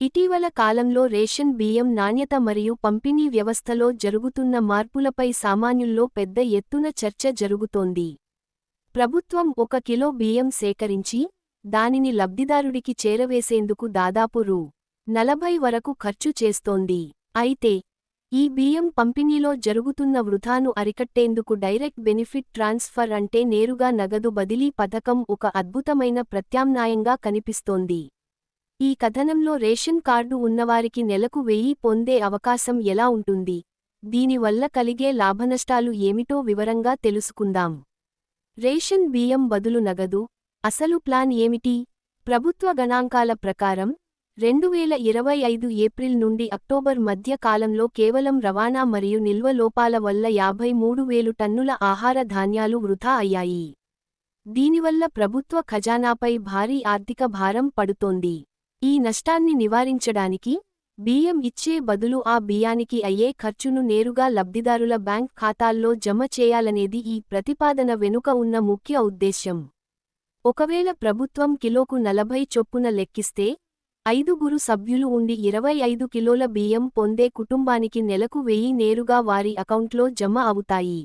ఇటీవల కాలంలో రేషన్ బియ్యం నాణ్యత మరియు పంపిణీ వ్యవస్థలో జరుగుతున్న మార్పులపై సామాన్యుల్లో పెద్ద ఎత్తున చర్చ జరుగుతోంది. ప్రభుత్వం ఒక కిలో బియ్యం సేకరించి దానిని లబ్ధిదారుడికి చేరవేసేందుకు దాదాపు రూ. నలభై వరకు ఖర్చు చేస్తోంది. అయితే ఈ బియ్యం పంపిణీలో జరుగుతున్న వృథాను అరికట్టేందుకు డైరెక్ట్ బెనిఫిట్ ట్రాన్స్ఫర్ అంటే నేరుగా నగదు బదిలీ పథకం ఒక అద్భుతమైన ప్రత్యామ్నాయంగా కనిపిస్తోంది. ఈ కథనంలో రేషన్ కార్డు ఉన్నవారికి నెలకు వెయ్యి పొందే అవకాశం ఎలా ఉంటుంది? దీనివల్ల కలిగే లాభనష్టాలు ఏమిటో వివరంగా తెలుసుకుందాం. రేషన్ బియ్యం బదులు నగదు అసలు ప్లాన్ ఏమిటి? ప్రభుత్వ గణాంకాల ప్రకారం రెండు వేల ఇరవై ఐదు ఏప్రిల్ నుండి అక్టోబర్ మధ్య కాలంలో కేవలం రవాణా మరియు నిల్వ లోపాల వల్ల యాభై మూడు వేలు టన్నుల ఆహార ధాన్యాలు వృధా అయ్యాయి. దీనివల్ల ప్రభుత్వ ఖజానాపై భారీ ఆర్థిక భారం పడుతోంది. ఈ నష్టాన్ని నివారించడానికి బియ్యం ఇచ్చే బదులు ఆ బియ్యానికి అయ్యే ఖర్చును నేరుగా లబ్ధిదారుల బ్యాంక్ ఖాతాల్లో జమ చేయాలనేది ఈ ప్రతిపాదన వెనుక ఉన్న ముఖ్య ఉద్దేశ్యం. ఒకవేళ ప్రభుత్వం కిలోకు నలభై చొప్పున లెక్కిస్తే ఐదుగురు సభ్యులు ఉండి ఇరవై ఐదు కిలోల బియ్యం పొందే కుటుంబానికి నెలకు వెయ్యి నేరుగా వారి అకౌంట్లో జమ అవుతాయి.